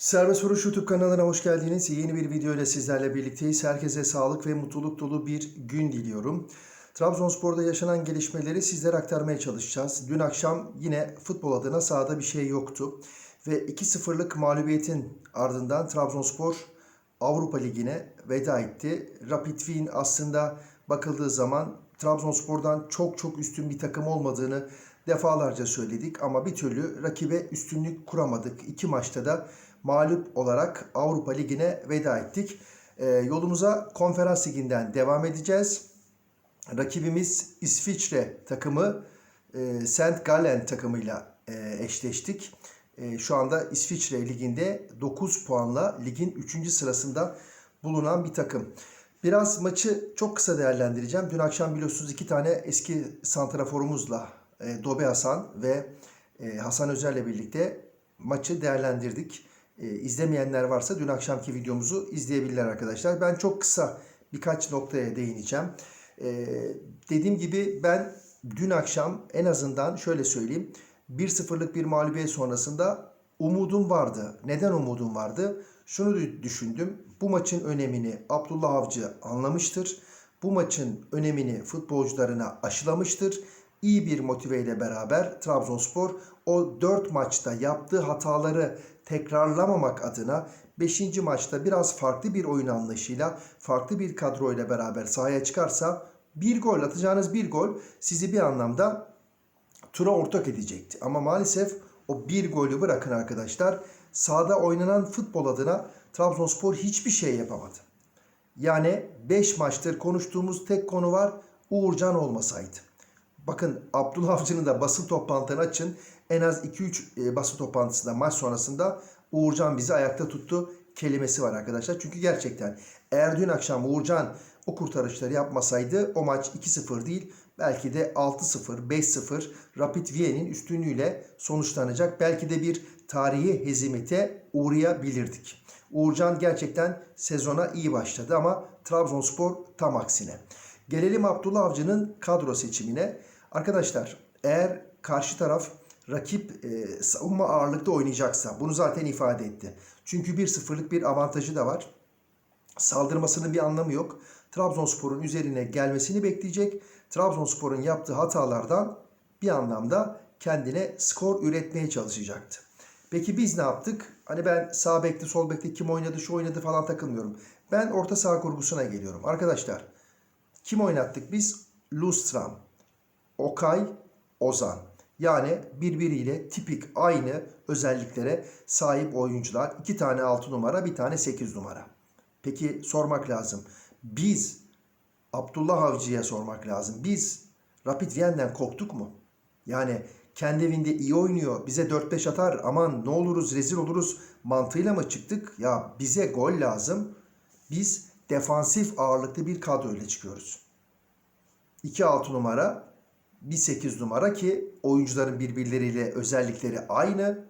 Serbest Vuruş YouTube kanalına hoş geldiniz. Yeni bir video ile sizlerle birlikteyiz. Herkese sağlık ve mutluluk dolu bir gün diliyorum. Trabzonspor'da yaşanan gelişmeleri sizlere aktarmaya çalışacağız. Dün akşam yine futbol adına sahada bir şey yoktu. Ve 2-0'lık mağlubiyetin ardından Trabzonspor Avrupa Ligi'ne veda etti. Rapid Wien aslında bakıldığı zaman Trabzonspor'dan çok çok üstün bir takım olmadığını defalarca söyledik ama bir türlü rakibe üstünlük kuramadık. İki maçta da mağlup olarak Avrupa Ligi'ne veda ettik. Ee, yolumuza Konferans Ligi'nden devam edeceğiz. Rakibimiz İsviçre takımı e, St. Gallen takımıyla e, eşleştik. E, şu anda İsviçre Ligi'nde 9 puanla ligin 3. sırasında bulunan bir takım. Biraz maçı çok kısa değerlendireceğim. Dün akşam biliyorsunuz iki tane eski santraforumuzla e, Dobe Hasan ve e, Hasan Özer'le birlikte maçı değerlendirdik. E, izlemeyenler varsa dün akşamki videomuzu izleyebilirler arkadaşlar. Ben çok kısa birkaç noktaya değineceğim. E, dediğim gibi ben dün akşam en azından şöyle söyleyeyim. 1-0'lık bir mağlubiyet sonrasında umudum vardı. Neden umudum vardı? Şunu düşündüm. Bu maçın önemini Abdullah Avcı anlamıştır. Bu maçın önemini futbolcularına aşılamıştır. İyi bir motiveyle beraber Trabzonspor o 4 maçta yaptığı hataları tekrarlamamak adına 5. maçta biraz farklı bir oyun anlayışıyla, farklı bir kadroyla beraber sahaya çıkarsa bir gol atacağınız bir gol sizi bir anlamda tura ortak edecekti. Ama maalesef o bir golü bırakın arkadaşlar. Sahada oynanan futbol adına Trabzonspor hiçbir şey yapamadı. Yani 5 maçtır konuştuğumuz tek konu var. Uğurcan olmasaydı. Bakın Abdullah Avcı'nın da basın toplantılarını açın. En az 2-3 basın toplantısında maç sonrasında Uğurcan bizi ayakta tuttu kelimesi var arkadaşlar. Çünkü gerçekten eğer dün akşam Uğurcan o kurtarışları yapmasaydı o maç 2-0 değil belki de 6-0, 5-0 Rapid Wien'in üstünlüğüyle sonuçlanacak. Belki de bir tarihi hezimete uğrayabilirdik. Uğurcan gerçekten sezona iyi başladı ama Trabzonspor tam aksine. Gelelim Abdullah Avcı'nın kadro seçimine. Arkadaşlar eğer karşı taraf rakip e, savunma ağırlıkta oynayacaksa bunu zaten ifade etti. Çünkü 1-0'lık bir avantajı da var. Saldırmasının bir anlamı yok. Trabzonspor'un üzerine gelmesini bekleyecek. Trabzonspor'un yaptığı hatalardan bir anlamda kendine skor üretmeye çalışacaktı. Peki biz ne yaptık? Hani ben sağ bekte, sol bekte kim oynadı, şu oynadı falan takılmıyorum. Ben orta saha kurgusuna geliyorum. Arkadaşlar kim oynattık biz? Lustram, Okay, Ozan. Yani birbiriyle tipik aynı özelliklere sahip oyuncular. İki tane 6 numara, bir tane 8 numara. Peki sormak lazım. Biz Abdullah Avcı'ya sormak lazım. Biz Rapid Wien'den korktuk mu? Yani kendi evinde iyi oynuyor. Bize 4-5 atar. Aman ne oluruz rezil oluruz mantığıyla mı çıktık? Ya bize gol lazım. Biz defansif ağırlıklı bir kadroyla çıkıyoruz. 2-6 numara, bir 8 numara ki oyuncuların birbirleriyle özellikleri aynı.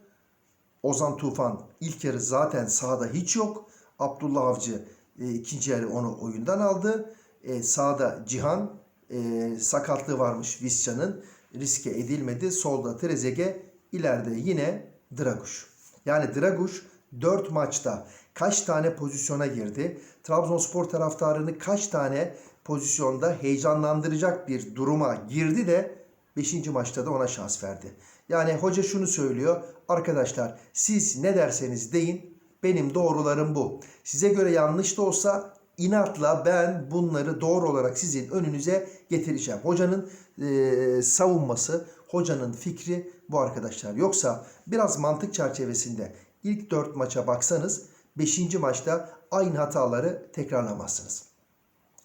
Ozan Tufan ilk yarı zaten sahada hiç yok. Abdullah Avcı e, ikinci yarı onu oyundan aldı. E, sağda Cihan e, sakatlığı varmış Visca'nın riske edilmedi. Solda Trezege ileride yine Draguş. Yani Draguş 4 maçta kaç tane pozisyona girdi? Trabzonspor taraftarını kaç tane pozisyonda heyecanlandıracak bir duruma girdi de 5. maçta da ona şans verdi. Yani hoca şunu söylüyor. Arkadaşlar siz ne derseniz deyin benim doğrularım bu. Size göre yanlış da olsa inatla ben bunları doğru olarak sizin önünüze getireceğim. Hocanın e, savunması, hocanın fikri bu arkadaşlar. Yoksa biraz mantık çerçevesinde ilk 4 maça baksanız 5. maçta aynı hataları tekrarlamazsınız.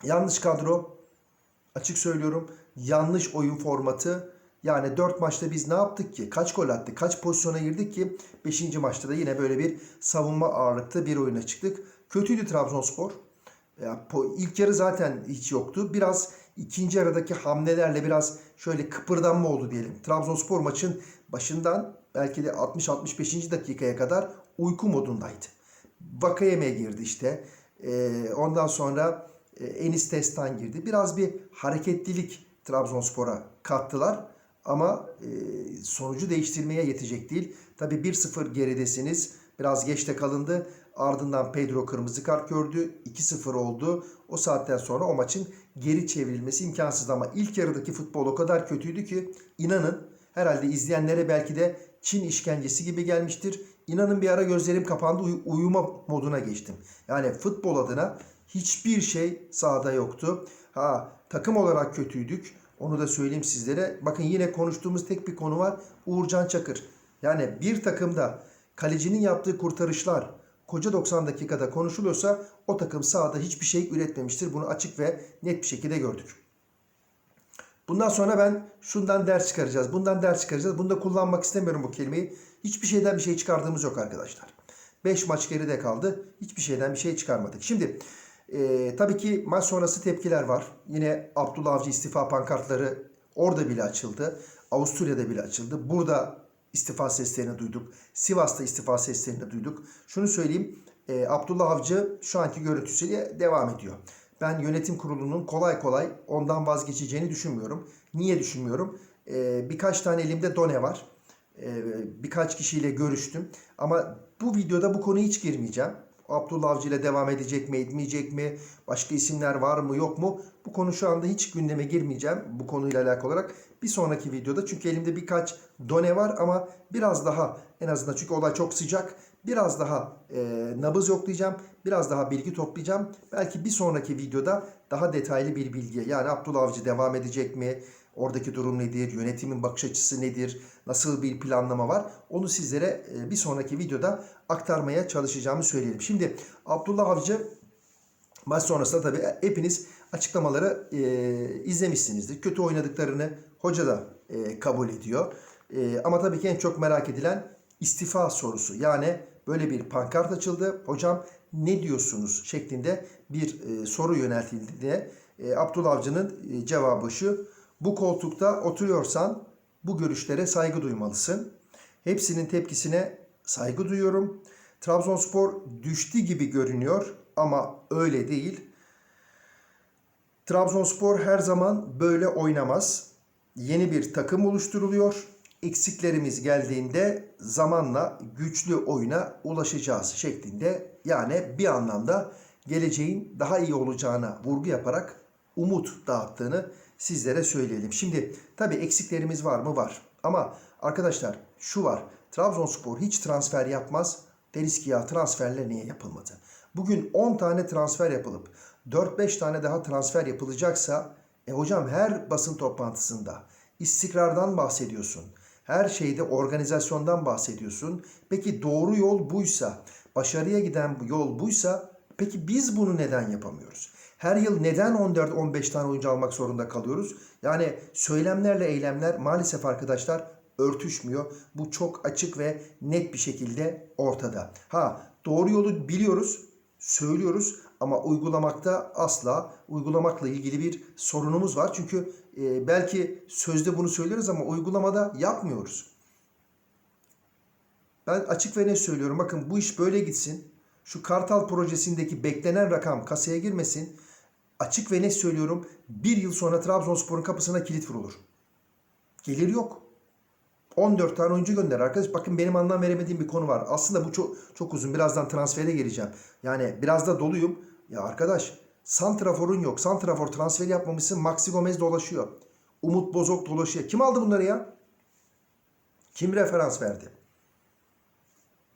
Yanlış kadro, açık söylüyorum. Yanlış oyun formatı. Yani 4 maçta biz ne yaptık ki? Kaç gol attık? Kaç pozisyona girdik ki? 5. maçta da yine böyle bir savunma ağırlıklı bir oyuna çıktık. Kötüydü Trabzonspor. İlk yarı zaten hiç yoktu. Biraz ikinci yarıdaki hamlelerle biraz şöyle kıpırdanma oldu diyelim. Trabzonspor maçın başından belki de 60-65. dakikaya kadar uyku modundaydı. Vakayeme girdi işte. Ee, ondan sonra Enis Destan girdi. Biraz bir hareketlilik Trabzonspor'a kattılar. Ama e, sonucu değiştirmeye yetecek değil. Tabii 1-0 geridesiniz. Biraz geçte kalındı. Ardından Pedro kırmızı kart gördü. 2-0 oldu. O saatten sonra o maçın geri çevrilmesi imkansızdı ama ilk yarıdaki futbol o kadar kötüydü ki inanın herhalde izleyenlere belki de Çin işkencesi gibi gelmiştir. İnanın bir ara gözlerim kapandı uy- uyuma moduna geçtim. Yani futbol adına hiçbir şey sahada yoktu. Ha takım olarak kötüydük. Onu da söyleyeyim sizlere. Bakın yine konuştuğumuz tek bir konu var. Uğurcan Çakır. Yani bir takımda kalecinin yaptığı kurtarışlar koca 90 dakikada konuşuluyorsa o takım sahada hiçbir şey üretmemiştir. Bunu açık ve net bir şekilde gördük. Bundan sonra ben şundan ders çıkaracağız. Bundan ders çıkaracağız. Bunu da kullanmak istemiyorum bu kelimeyi. Hiçbir şeyden bir şey çıkardığımız yok arkadaşlar. 5 maç geride kaldı. Hiçbir şeyden bir şey çıkarmadık. Şimdi e, tabii ki maç sonrası tepkiler var. Yine Abdullah Avcı istifa pankartları orada bile açıldı. Avusturya'da bile açıldı. Burada istifa seslerini duyduk. Sivas'ta istifa seslerini duyduk. Şunu söyleyeyim. e, Abdullah Avcı şu anki görüntüsüyle devam ediyor. Ben yönetim kurulunun kolay kolay ondan vazgeçeceğini düşünmüyorum. Niye düşünmüyorum? E, birkaç tane elimde done var. E, birkaç kişiyle görüştüm. Ama bu videoda bu konuya hiç girmeyeceğim. Abdullah Avcı ile devam edecek mi, etmeyecek mi? Başka isimler var mı, yok mu? Bu konu şu anda hiç gündeme girmeyeceğim bu konuyla alakalı olarak. Bir sonraki videoda çünkü elimde birkaç done var ama biraz daha en azından çünkü olay çok sıcak. Biraz daha e, nabız yoklayacağım. Biraz daha bilgi toplayacağım. Belki bir sonraki videoda daha detaylı bir bilgi. Yani Abdullah Avcı devam edecek mi? Oradaki durum nedir? Yönetimin bakış açısı nedir? Nasıl bir planlama var? Onu sizlere e, bir sonraki videoda aktarmaya çalışacağımı söyleyelim. Şimdi Abdullah Avcı maç sonrasında tabii hepiniz açıklamaları e, izlemişsinizdir. Kötü oynadıklarını hoca da e, kabul ediyor. E, ama tabii ki en çok merak edilen istifa sorusu. Yani böyle bir pankart açıldı. Hocam ne diyorsunuz şeklinde bir e, soru yöneltildiğinde e, Abdullah Avcı'nın e, cevabı şu. Bu koltukta oturuyorsan bu görüşlere saygı duymalısın. Hepsinin tepkisine saygı duyuyorum. Trabzonspor düştü gibi görünüyor ama öyle değil. Trabzonspor her zaman böyle oynamaz. Yeni bir takım oluşturuluyor. Eksiklerimiz geldiğinde zamanla güçlü oyuna ulaşacağız şeklinde yani bir anlamda geleceğin daha iyi olacağına vurgu yaparak umut dağıttığını sizlere söyleyelim. Şimdi tabii eksiklerimiz var mı? Var. Ama arkadaşlar şu var. Trabzonspor hiç transfer yapmaz. Deriz ki ya transferler niye yapılmadı? Bugün 10 tane transfer yapılıp 4-5 tane daha transfer yapılacaksa e hocam her basın toplantısında istikrardan bahsediyorsun. Her şeyde organizasyondan bahsediyorsun. Peki doğru yol buysa, başarıya giden yol buysa peki biz bunu neden yapamıyoruz? Her yıl neden 14-15 tane oyuncu almak zorunda kalıyoruz? Yani söylemlerle eylemler maalesef arkadaşlar örtüşmüyor. Bu çok açık ve net bir şekilde ortada. Ha doğru yolu biliyoruz, söylüyoruz ama uygulamakta asla uygulamakla ilgili bir sorunumuz var. Çünkü e, belki sözde bunu söylüyoruz ama uygulamada yapmıyoruz. Ben açık ve net söylüyorum. Bakın bu iş böyle gitsin. Şu Kartal projesindeki beklenen rakam kasaya girmesin. Açık ve net söylüyorum. Bir yıl sonra Trabzonspor'un kapısına kilit vurulur. Gelir yok. 14 tane oyuncu gönder arkadaş. Bakın benim anlam veremediğim bir konu var. Aslında bu çok çok uzun. Birazdan transfere geleceğim. Yani biraz da doluyum. Ya arkadaş Santrafor'un yok. Santrafor transferi yapmamışsın. Maxi Gomez dolaşıyor. Umut Bozok dolaşıyor. Kim aldı bunları ya? Kim referans verdi?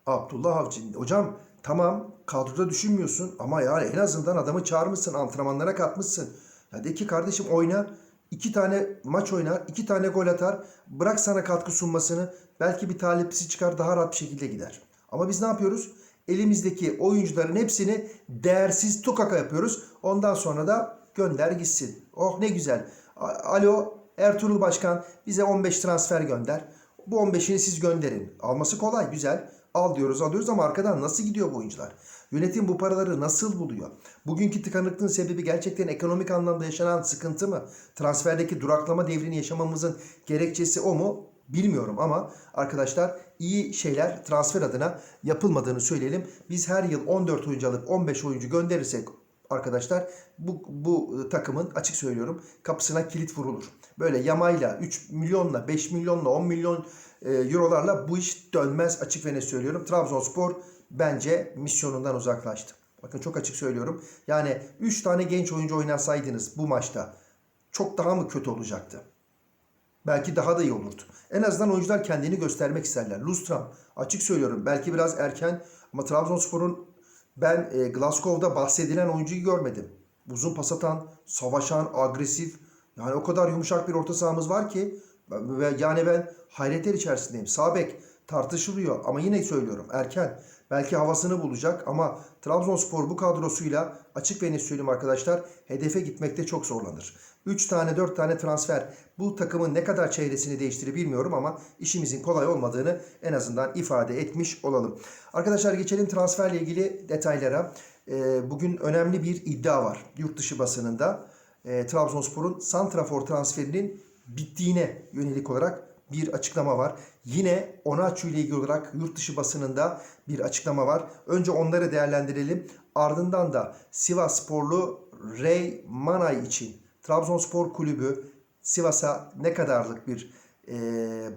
Abdullah Avcı. Hocam tamam kadroda düşünmüyorsun ama yani en azından adamı çağırmışsın. Antrenmanlara katmışsın. Ya de ki kardeşim oyna. iki tane maç oynar. iki tane gol atar. Bırak sana katkı sunmasını. Belki bir talipsi çıkar daha rahat bir şekilde gider. Ama biz ne yapıyoruz? Elimizdeki oyuncuların hepsini değersiz tukaka yapıyoruz. Ondan sonra da gönder gitsin. Oh ne güzel. Alo Ertuğrul Başkan bize 15 transfer gönder. Bu 15'ini siz gönderin. Alması kolay güzel. Al diyoruz alıyoruz ama arkadan nasıl gidiyor bu oyuncular? Yönetim bu paraları nasıl buluyor? Bugünkü tıkanıklığın sebebi gerçekten ekonomik anlamda yaşanan sıkıntı mı? Transferdeki duraklama devrini yaşamamızın gerekçesi o mu? Bilmiyorum ama arkadaşlar iyi şeyler transfer adına yapılmadığını söyleyelim. Biz her yıl 14 oyuncu alıp 15 oyuncu gönderirsek arkadaşlar bu, bu takımın açık söylüyorum kapısına kilit vurulur. Böyle yamayla 3 milyonla 5 milyonla 10 milyon e, eurolarla bu iş dönmez açık ve net söylüyorum. Trabzonspor bence misyonundan uzaklaştı. Bakın çok açık söylüyorum. Yani 3 tane genç oyuncu oynatsaydınız bu maçta çok daha mı kötü olacaktı? Belki daha da iyi olurdu. En azından oyuncular kendini göstermek isterler. Lustram açık söylüyorum belki biraz erken ama Trabzonspor'un ben e, Glasgow'da bahsedilen oyuncuyu görmedim. Uzun pas atan, savaşan, agresif. Yani o kadar yumuşak bir orta sahamız var ki yani ben hayretler içerisindeyim. Sağ bek tartışılıyor ama yine söylüyorum erken. Belki havasını bulacak ama Trabzonspor bu kadrosuyla açık ve net söyleyeyim arkadaşlar hedefe gitmekte çok zorlanır. 3 tane 4 tane transfer bu takımın ne kadar çehresini değiştirir bilmiyorum ama işimizin kolay olmadığını en azından ifade etmiş olalım. Arkadaşlar geçelim transferle ilgili detaylara. Ee, bugün önemli bir iddia var yurt dışı basınında. Ee, Trabzonspor'un Santrafor transferinin bittiğine yönelik olarak bir açıklama var. Yine Onaçu ile ilgili olarak yurt dışı basınında bir açıklama var. Önce onları değerlendirelim. Ardından da Sivas Sporlu Ray Manay için Trabzonspor Kulübü Sivas'a ne kadarlık bir e,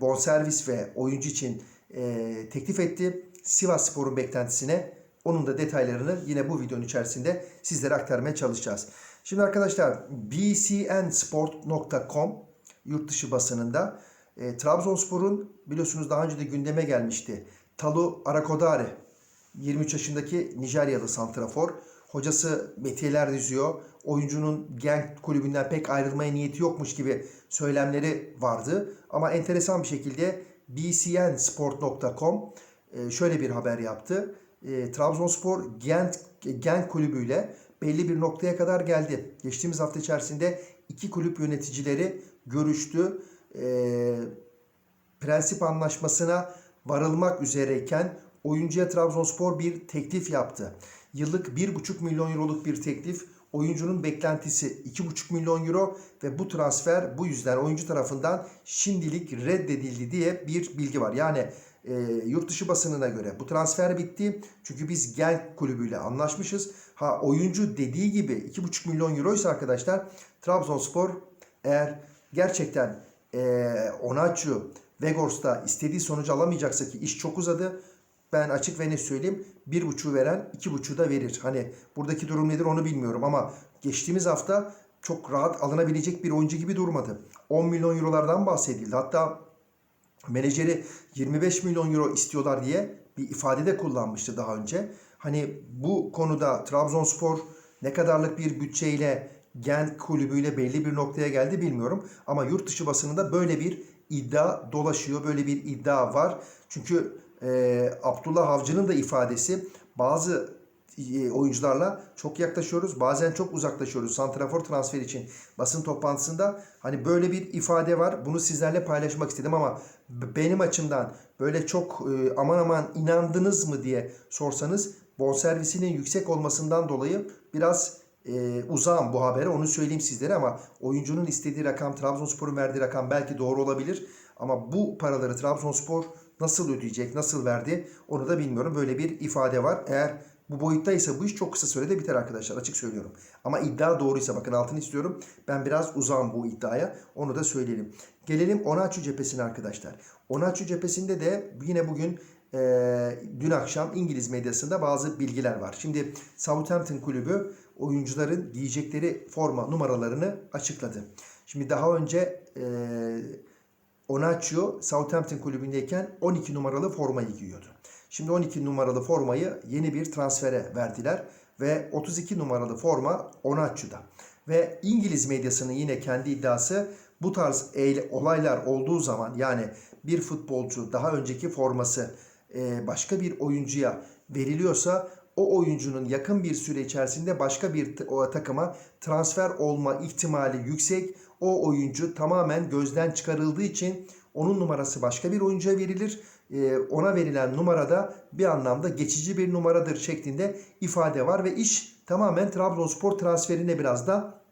bonservis ve oyuncu için e, teklif etti. Sivas Spor'un beklentisine onun da detaylarını yine bu videonun içerisinde sizlere aktarmaya çalışacağız. Şimdi arkadaşlar bcnsport.com yurt dışı basınında e, Trabzonspor'un biliyorsunuz daha önce de gündeme gelmişti. Talu Arakodare 23 yaşındaki Nijeryalı santrafor. Hocası metiyeler diziyor. Oyuncunun Genk kulübünden pek ayrılmaya niyeti yokmuş gibi söylemleri vardı. Ama enteresan bir şekilde bcnsport.com e, şöyle bir haber yaptı. E, Trabzonspor Gent, Genk kulübüyle belli bir noktaya kadar geldi. Geçtiğimiz hafta içerisinde iki kulüp yöneticileri görüştü. E, prensip anlaşmasına varılmak üzereyken oyuncuya Trabzonspor bir teklif yaptı. Yıllık 1,5 milyon euroluk bir teklif. Oyuncunun beklentisi 2,5 milyon euro ve bu transfer bu yüzden oyuncu tarafından şimdilik reddedildi diye bir bilgi var. Yani e, yurt dışı basınına göre bu transfer bitti. Çünkü biz Genk kulübüyle anlaşmışız. Ha oyuncu dediği gibi 2,5 milyon euroysa arkadaşlar Trabzonspor eğer gerçekten e, Onaçu Vegors'ta istediği sonucu alamayacaksa ki iş çok uzadı. Ben açık ve net söyleyeyim. Bir buçuğu veren iki buçuğu da verir. Hani buradaki durum nedir onu bilmiyorum ama geçtiğimiz hafta çok rahat alınabilecek bir oyuncu gibi durmadı. 10 milyon eurolardan bahsedildi. Hatta menajeri 25 milyon euro istiyorlar diye bir ifade de kullanmıştı daha önce. Hani bu konuda Trabzonspor ne kadarlık bir bütçeyle Genk kulübüyle belli bir noktaya geldi bilmiyorum. Ama yurt dışı basınında böyle bir iddia dolaşıyor. Böyle bir iddia var. Çünkü e, Abdullah Avcı'nın da ifadesi bazı e, oyuncularla çok yaklaşıyoruz. Bazen çok uzaklaşıyoruz. Santrafor transfer için basın toplantısında hani böyle bir ifade var. Bunu sizlerle paylaşmak istedim ama benim açımdan böyle çok e, aman aman inandınız mı diye sorsanız bonservisinin yüksek olmasından dolayı biraz e, uzağım bu habere onu söyleyeyim sizlere ama oyuncunun istediği rakam Trabzonspor'un verdiği rakam belki doğru olabilir ama bu paraları Trabzonspor nasıl ödeyecek, nasıl verdi onu da bilmiyorum. Böyle bir ifade var. Eğer bu boyuttaysa bu iş çok kısa sürede biter arkadaşlar açık söylüyorum. Ama iddia doğruysa bakın altını istiyorum. Ben biraz uzağım bu iddiaya. Onu da söyleyelim. Gelelim Onaçu cephesine arkadaşlar. Onaçu cephesinde de yine bugün e, dün akşam İngiliz medyasında bazı bilgiler var. Şimdi Southampton kulübü oyuncuların giyecekleri forma numaralarını açıkladı. Şimdi daha önce e, Onaçio Southampton kulübündeyken 12 numaralı formayı giyiyordu. Şimdi 12 numaralı formayı yeni bir transfere verdiler ve 32 numaralı forma Onaçio'da. Ve İngiliz medyasının yine kendi iddiası bu tarz olaylar olduğu zaman yani bir futbolcu daha önceki forması e, başka bir oyuncuya veriliyorsa o oyuncunun yakın bir süre içerisinde başka bir takıma transfer olma ihtimali yüksek. O oyuncu tamamen gözden çıkarıldığı için onun numarası başka bir oyuncuya verilir. Ee, ona verilen numarada bir anlamda geçici bir numaradır şeklinde ifade var ve iş tamamen Trabzonspor transferine biraz da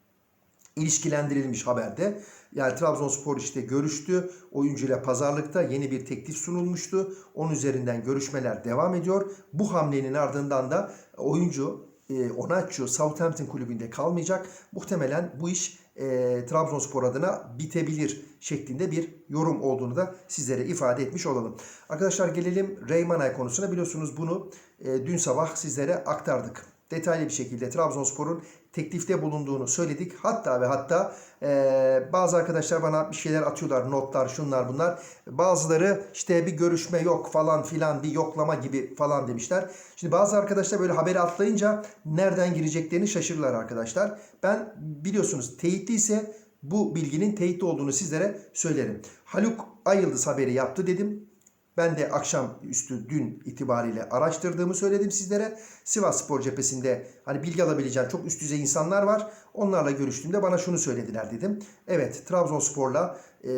ilişkilendirilmiş haberde. Yani Trabzonspor işte görüştü. Oyuncuyla pazarlıkta yeni bir teklif sunulmuştu. Onun üzerinden görüşmeler devam ediyor. Bu hamlenin ardından da oyuncu e, Onaçio Southampton kulübünde kalmayacak. Muhtemelen bu iş e, Trabzonspor adına bitebilir şeklinde bir yorum olduğunu da sizlere ifade etmiş olalım. Arkadaşlar gelelim Reymanay konusuna. Biliyorsunuz bunu e, dün sabah sizlere aktardık. Detaylı bir şekilde Trabzonspor'un teklifte bulunduğunu söyledik. Hatta ve hatta e, bazı arkadaşlar bana bir şeyler atıyorlar. Notlar, şunlar bunlar. Bazıları işte bir görüşme yok falan filan bir yoklama gibi falan demişler. Şimdi bazı arkadaşlar böyle haberi atlayınca nereden gireceklerini şaşırırlar arkadaşlar. Ben biliyorsunuz teyitli ise bu bilginin teyitli olduğunu sizlere söylerim. Haluk Ayıldız haberi yaptı dedim. Ben de akşam üstü dün itibariyle araştırdığımı söyledim sizlere. Sivas Spor cephesinde hani bilgi alabileceğim çok üst düzey insanlar var. Onlarla görüştüğümde bana şunu söylediler dedim. Evet Trabzonspor'la e,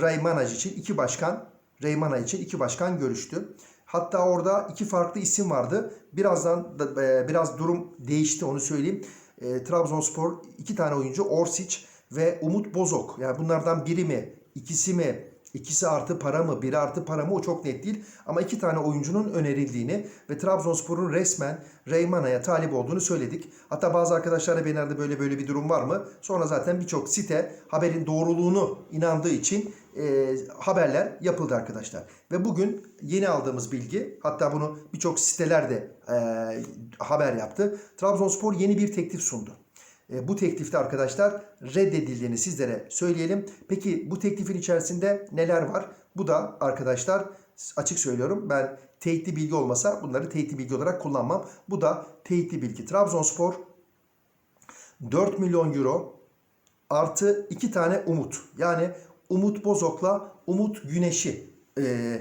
Reymanaj için iki başkan, Reymana için iki başkan görüştü. Hatta orada iki farklı isim vardı. Birazdan da, e, biraz durum değişti onu söyleyeyim. E, Trabzonspor iki tane oyuncu Orsic ve Umut Bozok. Yani bunlardan biri mi, ikisi mi, İkisi artı para mı, biri artı para mı o çok net değil. Ama iki tane oyuncunun önerildiğini ve Trabzonspor'un resmen Reymana'ya talip olduğunu söyledik. Hatta bazı arkadaşlar da benim böyle böyle bir durum var mı? Sonra zaten birçok site haberin doğruluğunu inandığı için e, haberler yapıldı arkadaşlar. Ve bugün yeni aldığımız bilgi hatta bunu birçok siteler de e, haber yaptı. Trabzonspor yeni bir teklif sundu. E, bu teklifte arkadaşlar reddedildiğini sizlere söyleyelim. Peki bu teklifin içerisinde neler var? Bu da arkadaşlar açık söylüyorum ben teyitli bilgi olmasa bunları teyitli bilgi olarak kullanmam. Bu da teyitli bilgi. Trabzonspor 4 milyon euro artı 2 tane Umut. Yani Umut Bozok'la Umut Güneş'i e,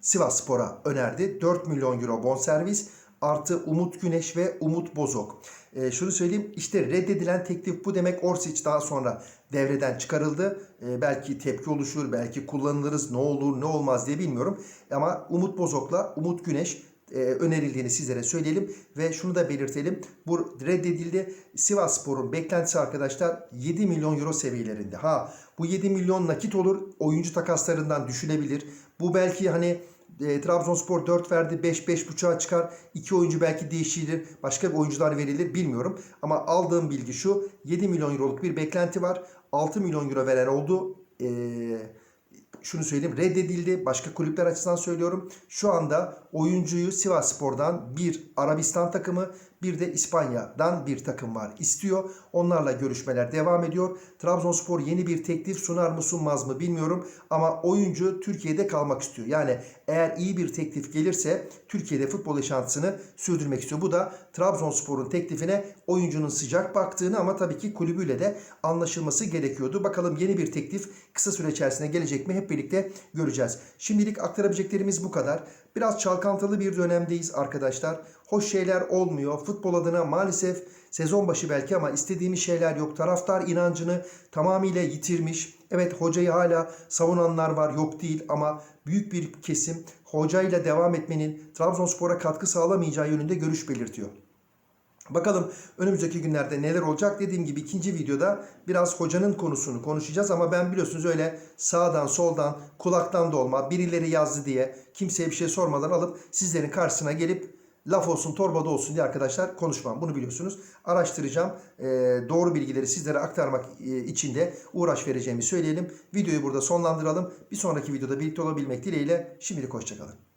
Sivas Spor'a önerdi. 4 milyon euro bonservis artı Umut Güneş ve Umut Bozok. E, şunu söyleyeyim işte reddedilen teklif bu demek Orsic daha sonra devreden çıkarıldı. E, belki tepki oluşur, belki kullanılırız, ne olur ne olmaz diye bilmiyorum. Ama Umut Bozok'la Umut Güneş e, önerildiğini sizlere söyleyelim ve şunu da belirtelim. Bu reddedildi. Sivas Spor'un beklentisi arkadaşlar 7 milyon euro seviyelerinde. Ha bu 7 milyon nakit olur. Oyuncu takaslarından düşülebilir. Bu belki hani e, Trabzonspor 4 verdi. 5 5.5'a çıkar. 2 oyuncu belki değişilir. Başka bir oyuncular verilir bilmiyorum. Ama aldığım bilgi şu. 7 milyon euroluk bir beklenti var. 6 milyon euro veren oldu. Eee şunu söyleyeyim reddedildi. Başka kulüpler açısından söylüyorum. Şu anda oyuncuyu Sivas Spor'dan bir Arabistan takımı bir de İspanya'dan bir takım var istiyor. Onlarla görüşmeler devam ediyor. Trabzonspor yeni bir teklif sunar mı sunmaz mı bilmiyorum. Ama oyuncu Türkiye'de kalmak istiyor. Yani eğer iyi bir teklif gelirse Türkiye'de futbol yaşantısını sürdürmek istiyor. Bu da Trabzonspor'un teklifine oyuncunun sıcak baktığını ama tabii ki kulübüyle de anlaşılması gerekiyordu. Bakalım yeni bir teklif kısa süre içerisinde gelecek mi hep birlikte göreceğiz. Şimdilik aktarabileceklerimiz bu kadar. Biraz çalkantılı bir dönemdeyiz arkadaşlar. Hoş şeyler olmuyor. Futbol adına maalesef sezon başı belki ama istediğimiz şeyler yok. Taraftar inancını tamamıyla yitirmiş. Evet hocayı hala savunanlar var yok değil ama büyük bir kesim hocayla devam etmenin Trabzonspor'a katkı sağlamayacağı yönünde görüş belirtiyor. Bakalım önümüzdeki günlerde neler olacak. Dediğim gibi ikinci videoda biraz hocanın konusunu konuşacağız ama ben biliyorsunuz öyle sağdan soldan kulaktan dolma birileri yazdı diye kimseye bir şey sormadan alıp sizlerin karşısına gelip laf olsun torbada olsun diye arkadaşlar konuşmam. Bunu biliyorsunuz. Araştıracağım. Ee, doğru bilgileri sizlere aktarmak e, için de uğraş vereceğimi söyleyelim. Videoyu burada sonlandıralım. Bir sonraki videoda birlikte olabilmek dileğiyle şimdilik hoşçakalın.